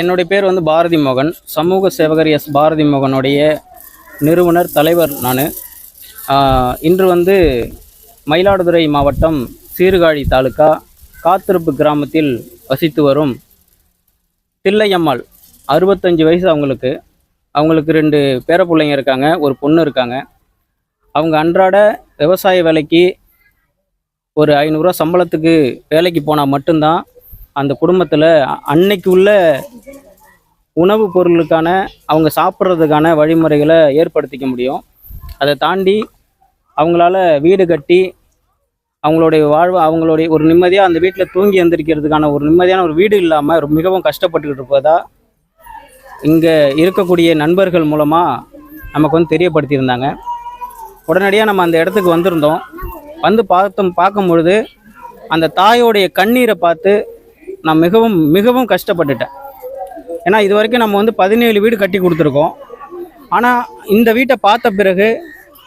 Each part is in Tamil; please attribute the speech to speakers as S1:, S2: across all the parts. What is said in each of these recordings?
S1: என்னுடைய பேர் வந்து பாரதி மோகன். சமூக சேவகர் எஸ் பாரதி மோகனுடைய நிறுவனர் தலைவர் நான். இன்று வந்து மயிலாடுதுறை மாவட்டம் சீர்காழி தாலுக்கா காத்திருப்பு கிராமத்தில் வசித்து வரும் தில்லையம்மாள். அறுபத்தஞ்சு வயசு அவங்களுக்கு. அவங்களுக்கு ரெண்டு பேர பிள்ளைங்க இருக்காங்க ஒரு பொண்ணு இருக்காங்க. அவங்க அன்றாட விவசாய வேலைக்கு ஒரு ஐநூறுரூவா சம்பளத்துக்கு வேலைக்கு போனால் மட்டும்தான் அந்த குடும்பத்தில் அன்னைக்கு உள்ள உணவுப் பொருளுக்கான அவங்க சாப்பிட்றதுக்கான வழிமுறைகளை ஏற்படுத்திக்க முடியும். அதை தாண்டி அவங்களால வீடு கட்டி அவங்களுடைய வாழ்வு அவங்களுடைய ஒரு நிம்மதியாக அந்த வீட்டில் தூங்கி எந்திரிக்கிறதுக்கான ஒரு நிம்மதியான ஒரு வீடு இல்லாமல் மிகவும் கஷ்டப்பட்டுக்கிட்டு இருப்பதா? இங்கே இருக்கக்கூடிய நண்பர்கள் மூலமாக நமக்கு வந்து தெரியப்படுத்தியிருந்தாங்க. உடனடியாக நம்ம அந்த இடத்துக்கு வந்திருந்தோம். வந்து பார்த்தோம் பார்க்கும் பொழுது அந்த தாயோடைய கண்ணீரை பார்த்து நான் மிகவும் மிகவும் கஷ்டப்பட்டுட்டேன். ஏன்னா இது வரைக்கும் நம்ம வந்து பதினேழு வீடு கட்டி கொடுத்துருக்கோம். ஆனால் இந்த வீட்டை பார்த்த பிறகு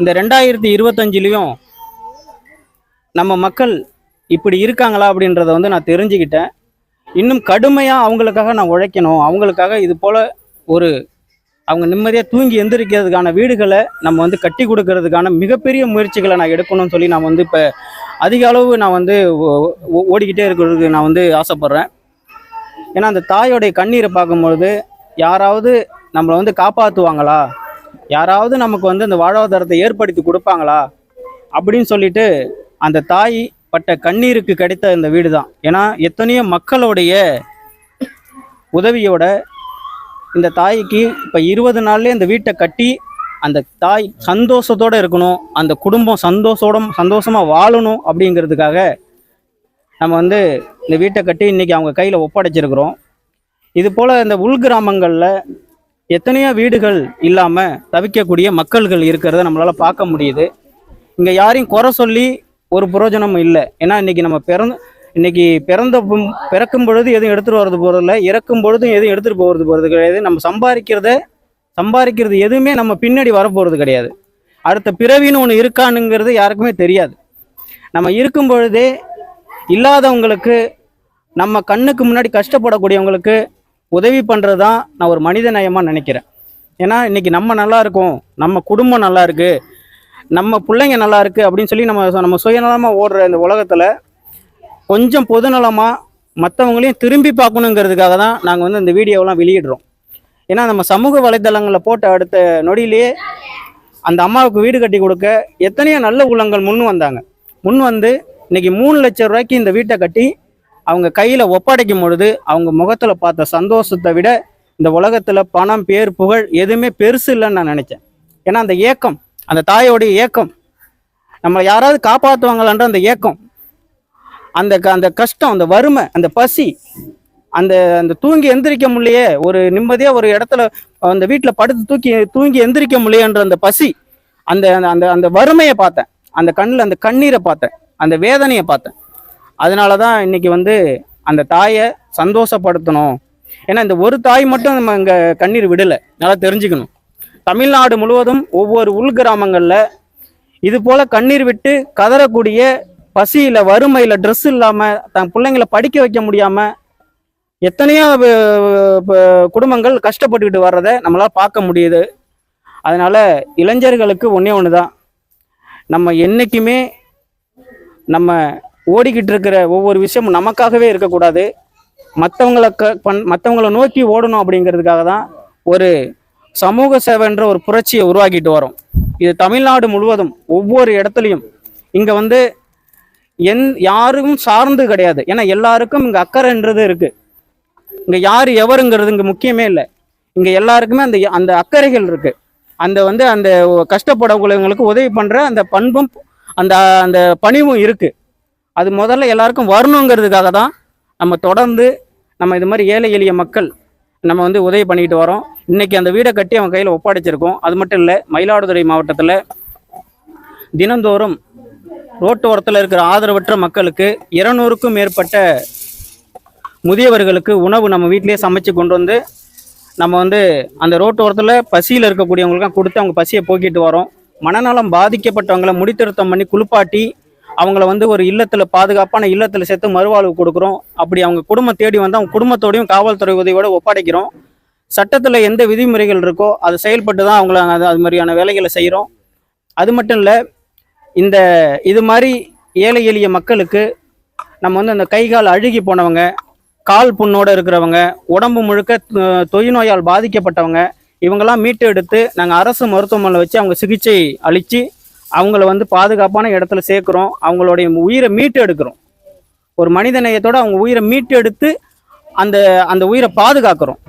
S1: இந்த ரெண்டாயிரத்தி இருபத்தஞ்சிலையும் நம்ம மக்கள் இப்படி இருக்காங்களா அப்படின்றத வந்து நான் தெரிஞ்சுக்கிட்டேன். இன்னும் கடுமையாக அவங்களுக்காக நான் உழைக்கணும். அவங்களுக்காக இது போல் ஒரு அவங்க நிம்மதியாக தூங்கி எந்திரிக்கிறதுக்கான வீடுகளை நம்ம வந்து கட்டி கொடுக்கறதுக்கான மிகப்பெரிய முயற்சிகளை நான் எடுக்கணும்னு சொல்லி நான் வந்து இப்போ அதிக அளவு நான் வந்து ஓடிக்கிட்டே இருக்கிறதுக்கு நான் வந்து ஆசைப்பட்றேன். ஏன்னா அந்த தாயோடைய கண்ணீரை பார்க்கும்பொழுது யாராவது நம்மளை வந்து காப்பாற்றுவாங்களா யாராவது நமக்கு வந்து அந்த வாழ்வாதாரத்தை ஏற்படுத்தி கொடுப்பாங்களா? அப்படின்னு சொல்லிட்டு அந்த தாய் பட்ட கண்ணீருக்கு கிடைத்த இந்த வீடு தான் ஏன்னா எத்தனையோ மக்களுடைய உதவியோட இந்த தாய்க்கு இப்போ இருபது நாள்லேயே இந்த வீட்டை கட்டி அந்த தாய் சந்தோஷத்தோடு இருக்கணும் அந்த குடும்பம் சந்தோஷோட சந்தோஷமாக வாழணும் அப்படிங்கிறதுக்காக நம்ம வந்து இந்த வீட்டை கட்டி இன்றைக்கி அவங்க கையில் ஒப்படைச்சிருக்கிறோம். இது போல் இந்த உள்கிராமங்களில் எத்தனையோ வீடுகள் இல்லாமல் தவிக்கக்கூடிய மக்கள்கள் இருக்கிறத நம்மளால் பார்க்க முடியுது. இங்கே யாரையும் குறை சொல்லி ஒரு பிரயோஜனமும் இல்லை. ஏன்னா இன்றைக்கி நம்ம பிறந்த இன்றைக்கி பிறந்த பிறக்கும் பொழுது எதுவும் எடுத்துகிட்டு வர்றது போகிறதில்ல இறக்கும் பொழுதும் எதுவும் எடுத்துகிட்டு போகிறது போகிறது கிடையாது நம்ம சம்பாதிக்கிறத சம்பாதிக்கிறது எதுவுமே நம்ம பின்னாடி வரப்போகிறது கிடையாது. அடுத்த பிறவின்னு ஒன்று இருக்கானுங்கிறது யாருக்குமே தெரியாது. நம்ம இருக்கும் பொழுதே இல்லாதவங்களுக்கு நம்ம கண்ணுக்கு முன்னாடி கஷ்டப்படக்கூடியவங்களுக்கு உதவி பண்ணுறது தான் நான் ஒரு மனித நயமாக நினைக்கிறேன். ஏன்னா இன்றைக்கி நம்ம நல்லா இருக்கோம் நம்ம குடும்பம் நல்லா இருக்குது நம்ம பிள்ளைங்க நல்லா இருக்குது அப்படின்னு சொல்லி நம்ம நம்ம சுயநலமாக ஓடுற இந்த உலகத்தில் கொஞ்சம் பொதுநலமாக மற்றவங்களையும் திரும்பி பார்க்கணுங்கிறதுக்காக தான் நாங்கள் வந்து இந்த வீடியோவெலாம் வெளியிடுறோம். ஏன்னா நம்ம சமூக வலைதளங்களில் போட்ட அடுத்த நொடியிலேயே அந்த அம்மாவுக்கு வீடு கட்டி கொடுக்க எத்தனையோ நல்ல உள்ளங்கள் முன் வந்தாங்க. முன் வந்து இன்னைக்கு மூணு லட்சம் ரூபாய்க்கு இந்த வீட்டை கட்டி அவங்க கையில் ஒப்படைக்கும் பொழுது அவங்க முகத்தில் பார்த்த சந்தோஷத்தை விட இந்த உலகத்தில் பணம் பேர் புகழ் எதுவுமே பெருசு இல்லைன்னு நான் நினச்சேன். ஏன்னா அந்த ஏக்கம் அந்த தாயோடைய ஏக்கம் நம்மளை யாராவது காப்பாற்றுவாங்களான்ற அந்த ஏக்கம் அந்த க- அந்த கஷ்டம் அந்த வறுமை அந்த பசி அந்த அந்த தூங்கி எந்திரிக்க முடியே ஒரு நிம்மதியாக ஒரு இடத்துல அந்த வீட்டில் படுத்து தூக்கி தூங்கி எந்திரிக்க முடியன்ற அந்த பசி அந்த அந்த- அந்த அந்த வறுமையை பார்த்தேன். அந்த கண்ணில் அந்த கண்ணீரை பார்த்தேன். அந்த வேதனையை பார்த்தேன். அதனால தான் இன்னைக்கு வந்து அந்த தாயை சந்தோஷப்படுத்தணும். ஏன்னா இந்த ஒரு தாய் மட்டும் நம்ம இங்கே கண்ணீர் விடலை. நல்லா தெரிஞ்சுக்கணும். தமிழ்நாடு முழுவதும் ஒவ்வொரு உள்கிராமங்களில் இது போல் கண்ணீர் விட்டு கதறக்கூடிய பசியில் வறுமையில் ட்ரெஸ் இல்லாமல் தன் பிள்ளைங்களை படிக்க வைக்க முடியாமல் எத்தனையோ குடும்பங்கள் கஷ்டப்பட்டுக்கிட்டு வர்றதை நம்மளால் பார்க்க முடியுது. அதனால் இளைஞர்களுக்கு ஒன்றே ஒன்று தான் நம்ம என்றைக்குமே நம்ம ஓடிக்கிட்டு இருக்கிற ஒவ்வொரு விஷயமும் நமக்காகவே இருக்கக்கூடாது. மற்றவங்களை க பண் மற்றவங்களை நோக்கி ஓடணும் அப்படிங்கிறதுக்காக தான் ஒரு சமூக சேவைன்ற ஒரு புரட்சியை உருவாக்கிட்டு வரோம். இது தமிழ்நாடு முழுவதும் ஒவ்வொரு இடத்துலையும். இங்கே வந்து என் யாரும் சார்ந்து கிடையாது. ஏன்னா எல்லாருக்கும் இங்கே அக்கறைன்றது இருக்குது இங்கே யார் எவருங்கிறது இங்கே முக்கியமே இல்லை. இங்கே எல்லாருக்குமே அந்த அந்த அக்கறைகள் இருக்குது அந்த வந்து அந்த கஷ்டப்படக்கூடியவங்களுக்கு உதவி பண்ணுற அந்த பண்பும் அந்த அந்த பணிவும் இருக்குது அது முதல்ல எல்லாருக்கும் வரணுங்கிறதுக்காக தான் நம்ம தொடர்ந்து நம்ம இது மாதிரி ஏழை எளிய மக்கள் நம்ம வந்து உதவி பண்ணிட்டு வரோம். இன்றைக்கி அந்த வீடை கட்டி அவன் கையில் ஒப்படைச்சிருக்கோம். அது மட்டும் இல்லை மயிலாடுதுறை மாவட்டத்தில் தினந்தோறும் ரோட்டு ஓரத்தில் இருக்கிற ஆதரவற்ற மக்களுக்கு இருநூறுக்கும் மேற்பட்ட முதியவர்களுக்கு உணவு நம்ம வீட்டிலே சமைச்சு கொண்டு வந்து நம்ம வந்து அந்த ரோட்டோரத்தில் பசியில் இருக்கக்கூடியவங்களுக்கும் கொடுத்து அவங்க பசியை போக்கிட்டு வரோம். மனநலம் பாதிக்கப்பட்டவங்களை முடித்திருத்தம் பண்ணி குளிப்பாட்டி அவங்கள வந்து ஒரு இல்லத்தில் பாதுகாப்பான இல்லத்தில் சேர்த்து மறுவாழ்வு கொடுக்குறோம். அப்படி அவங்க குடும்பம் தேடி வந்து அவங்க குடும்பத்தோடையும் காவல்துறை உதவியோட ஒப்படைக்கிறோம். சட்டத்தில் எந்த விதிமுறைகள் இருக்கோ அது செயல்பட்டு தான் அவங்கள அது அது மாதிரியான வேலைகளை செய்கிறோம் அது மட்டும் இல்லை இந்த இது மாதிரி ஏழை எளிய மக்களுக்கு நம்ம வந்து அந்த கை கால் அழுகி போனவங்க கால் புண்ணோடு இருக்கிறவங்க உடம்பு முழுக்க தொ- தொழுநோயால் பாதிக்கப்பட்டவங்க இவங்கெல்லாம் மீட்டு எடுத்து நாங்கள் அரசு மருத்துவமனையில் வச்சு அவங்க சிகிச்சை அளித்து அவங்கள வந்து பாதுகாப்பான இடத்துல சேர்க்குறோம். அவங்களுடைய உயிரை மீட்டு எடுக்கிறோம் ஒரு மனித நேயத்தோடு அவங்க உயிரை மீட்டு எடுத்து அந்த அந்த உயிரை பாதுகாக்கிறோம்.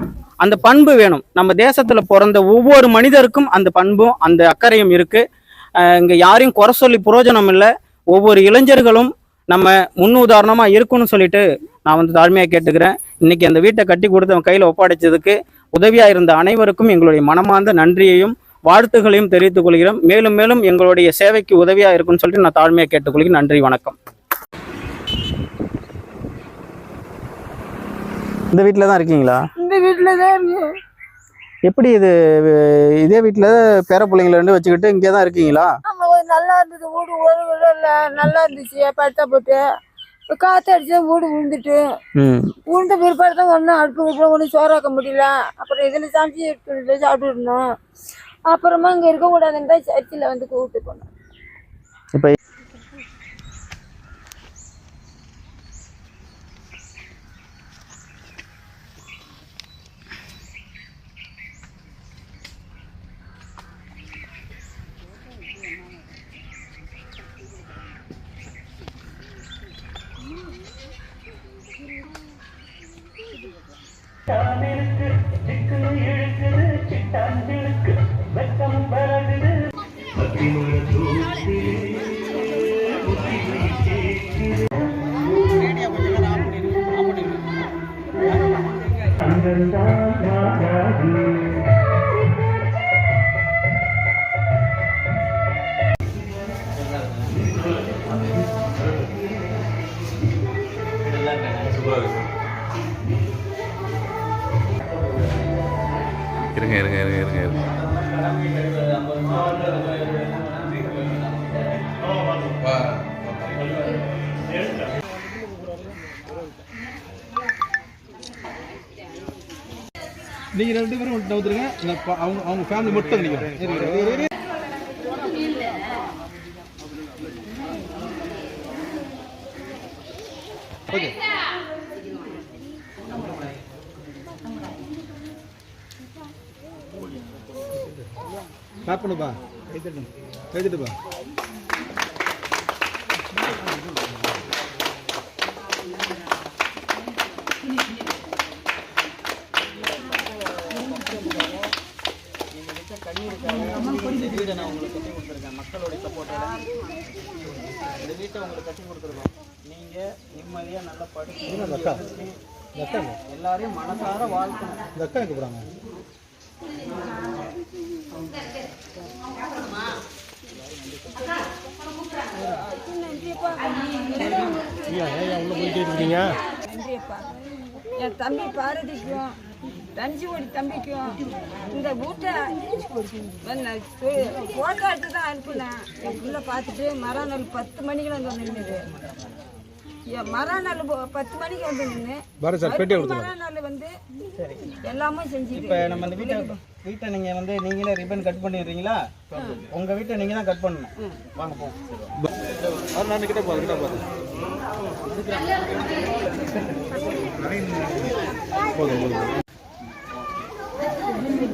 S1: அந்த பண்பு வேணும். நம்ம தேசத்தில் பிறந்த ஒவ்வொரு மனிதருக்கும் அந்த பண்பும் அந்த அக்கறையும் இருக்குது இங்கே யாரையும் குறை சொல்லி புரோஜனம் இல்லை. ஒவ்வொரு இளைஞர்களும் நம்ம முன்னுதாரணமா இருக்கும்னு சொல்லிட்டு நான் வந்து தாழ்மையாக கேட்டுக்கிறேன். இன்னைக்கு அந்த வீட்டை கட்டி கொடுத்து அவன் கையில் ஒப்படைச்சதுக்கு உதவியா இருந்த அனைவருக்கும் எங்களுடைய மனமார்ந்த நன்றியையும் வாழ்த்துக்களையும் தெரிவித்துக் கொள்கிறோம் மேலும் மேலும் எங்களுடைய சேவைக்கு உதவியா இருக்கும்னு சொல்லிட்டு நான் தாழ்மையாக கேட்டுக்கொள்கிறேன். நன்றி வணக்கம். இந்த வீட்டில் தான் இருக்கீங்களா?
S2: இந்த வீட்டில் தான்
S1: எப்படி இது இதே வீட்டில் பேர பிள்ளைங்களை ரெண்டு வச்சுக்கிட்டு இங்கே தான் இருக்கீங்களா
S2: நல்லா இருந்தது. வீடு ஒரு நல்லா இருந்துச்சு. படுத்தா போட்டு. காற்று அடிச்சா வீடு விழுந்துட்டு. விழுந்த பிற்பாடு தான் ஒன்றும் அடுப்பு கூட ஒன்றும் சோறாக்க முடியல. அப்புறம் இதில் சமைச்சு சாப்பிட்டு இருந்தோம். அப்புறமா இங்கே இருக்கக்கூடாதுன்னு தான் சர்ச்சில் வந்து கூப்பிட்டு போனோம்.
S3: yourself.
S4: நீங்க ரெண்டு பேரும் மட்டும் நவுத்துருங்க அவங்க அவங்க ஃபேமிலி மட்டும் நினைக்கிறேன். ஓகே. ஸ்டார்ட் பண்ணுப்பா. எழுதிட்டுப்பா
S1: வீடை நான் உங்களுக்கு கட்டி கொடுத்துருக்கேன் மக்களுடைய சப்போர்ட்டோட வீட்டை உங்களுக்கு கட்டி கொடுத்துருக்கோம். நீங்க நிம்மதியா நல்லா படிச்சு? எல்லாரையும் மனசார வாழ்க்கணும்
S2: நன்றியப்பா. என் தம்பி பாரதிக்கும் தஞ்சிவோடி தம்பிக்கும் இந்த வீட்டை ஃபோட்டோ எடுத்து தான் அனுப்புனேன். என் பிள்ளை பார்த்துட்டு மறுநாள் பத்து மணிக்கு வந்து நின்றுது என் மறுநாள் ப- பத்து மணிக்கு வந்து நின்று
S4: பேட்டி
S2: மறுநாள் வந்து எல்லாமே செஞ்சுட்டு
S1: இப்ப நம்ம இந்த வீட்டை வீட்டை நீங்க வந்து நீங்களே ரிப்பன் கட் பண்ணிடுறீங்களா? உங்க வீட்டை நீங்க தான் கட் பண்ணணும். வாங்க போ
S4: அவர் நான் கிட்ட போகிறேன் கிட்ட போகிறேன் போதும் போதும்.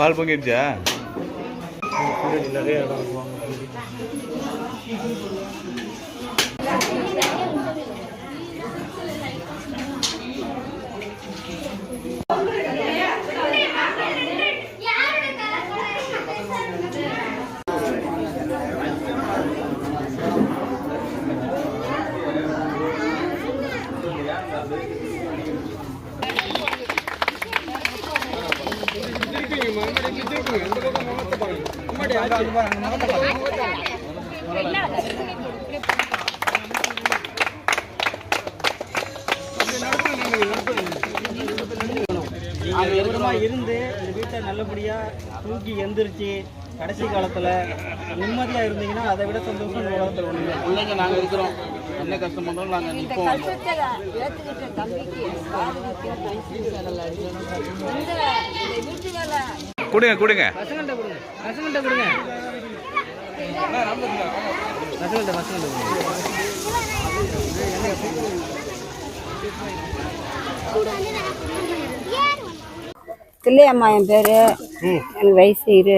S3: பால் பொங்கிடுச்சா
S1: அவங்க விதமா இருந்து இந்த வீட்டை நல்லபடியா தூக்கி எந்திரிச்சு கடைசி காலத்துல நிம்மதியா இருந்தீங்கன்னா அதை விட சந்தோஷம் இந்த உலகத்துல இல்லை.
S4: பிள்ளைங்க நாங்க இருக்கிறோம். என்ன கஷ்டம் பண்ணாலும் நாங்க
S2: இந்த
S4: நிற்போம்
S2: தம்பிக்கு
S3: கொடுங்க கொடுங்க.
S1: பசங்கள்ட்ட கொடுங்க. பசங்கள்ட்ட கொடுங்க. பசங்கள்ட்ட பசங்கள்ட்ட கொடுங்க.
S2: தில்லையம்மா என் பேர். எனக்கு வயசு இரு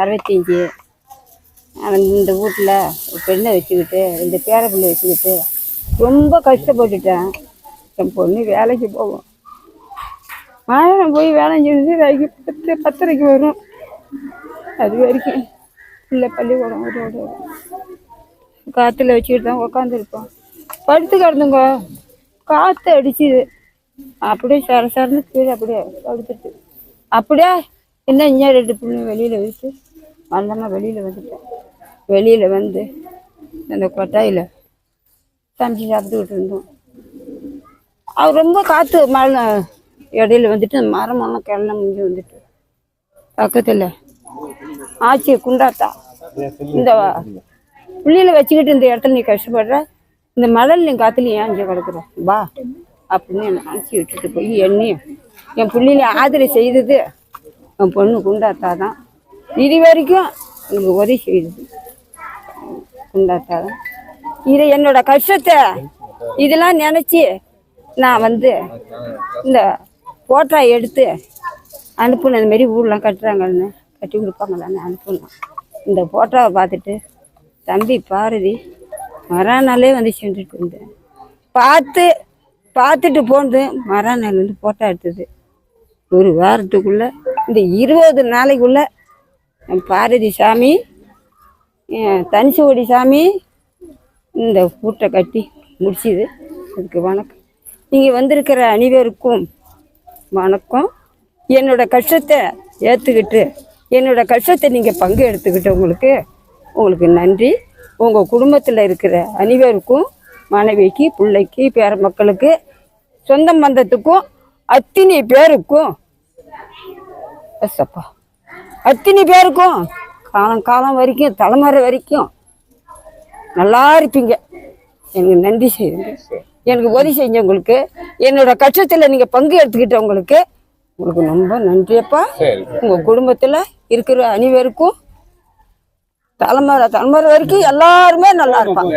S2: அறுபத்தஞ்சி. அவன் இந்த வீட்டில் ஒரு பெண்ணை வச்சுக்கிட்டு ரெண்டு பேர பிள்ளை வச்சுக்கிட்டு ரொம்ப கஷ்டப்பட்டுட்டேன். என் பொண்ணு வேலைக்கு போகும். ஆயிரம் போய் வேலை செஞ்சு வேலைக்கு பத்து பத்தரைக்கு வரும். அது வரைக்கும் இல்லை பள்ளிக்கூடம் ஒரு ஒரு காற்றுல வச்சுக்கிட்டு தான் உக்காந்துருப்போம். படுத்து கிடந்துங்க. காற்று அடிச்சுது. அப்படியே சர சரன்னு கீழே அப்படியே படுத்துட்டு. அப்படியே என்ன இங்கே ரெண்டு பிள்ளைங்க வெளியில் வச்சு வந்தோம்னா வெளியில் வந்துட்டேன். வெளியில் வந்து அந்த கொட்டாயில் சமைச்சு சாப்பிட்டுக்கிட்டு இருந்தோம். அவர் ரொம்ப காற்று மழை இடையில வந்துட்டு மரமெல்லாம் கிளம்ப முடிஞ்சு வந்துட்டு. பக்கத்தில். ஆச்சி குண்டாத்தா. இந்த புள்ளியில வச்சுக்கிட்டு இந்த இடத்துல நீ கஷ்டப்படுற இந்த மழலையும் காத்துலையும் ஏன் அங்கே கிடக்குற? வா அப்படின்னு என்னை அனுப்பிச்சி விட்டுட்டு போய் என்னையும் என் புள்ளியில ஆதரவு செய்தது என் பொண்ணு குண்டாத்தா தான். இது வரைக்கும் எனக்கு உதவி செய்தது. குண்டாத்தா தான். இது என்னோட கஷ்டத்தை இதெல்லாம் நினச்சி நான் வந்து இந்த போட்டோ எடுத்து அனுப்புனேன் இந்த மாதிரி ஊர்லாம் கட்டுறாங்கன்னு கட்டி கொடுப்பாங்களான்னு அனுப்புனேன் இந்த ஃபோட்டோவை பார்த்துட்டு தம்பி பாரதி மறுநாளே வந்து சென்றுட்டு இருந்தேன் பார்த்து பார்த்துட்டு போனது மறுநாள் வந்து ஃபோட்டோ எடுத்தது. ஒரு வாரத்துக்குள்ள இந்த இருபது நாளைக்குள்ள பாரதி சாமி தனிசுவடி சாமி இந்த பூட்டை கட்டி முடிச்சுது. அதுக்கு வணக்கம். நீங்கள் வந்திருக்கிற அனைவருக்கும் வணக்கம். என்னோட கஷ்டத்தை ஏற்றுக்கிட்டு என்னோட கஷ்டத்தை நீங்கள் பங்கு எடுத்துக்கிட்டவங்களுக்கு உங்களுக்கு நன்றி. உங்கள் குடும்பத்தில் இருக்கிற அனைவருக்கும் மனைவிக்கு பிள்ளைக்கு பேர மக்களுக்கு சொந்த பந்தத்துக்கும் அத்தினி பேருக்கும் எஸ்ப்பா அத்தினி பேருக்கும் காலம் காலம் வரைக்கும் தலைமுறை வரைக்கும் நல்லா இருப்பீங்க. எனக்கு நன்றி செய்யுங்க. எனக்கு உதவி செஞ்சவங்களுக்கு என்னோட கஷ்டத்தில் நீங்கள் பங்கு எடுத்துக்கிட்டவங்களுக்கு உங்களுக்கு ரொம்ப நன்றியப்பா. உங்கள் குடும்பத்தில் இருக்கிற அனைவருக்கும் தலைமுறை தலைமுறை வரைக்கும் எல்லாருமே நல்லா இருப்பாங்க.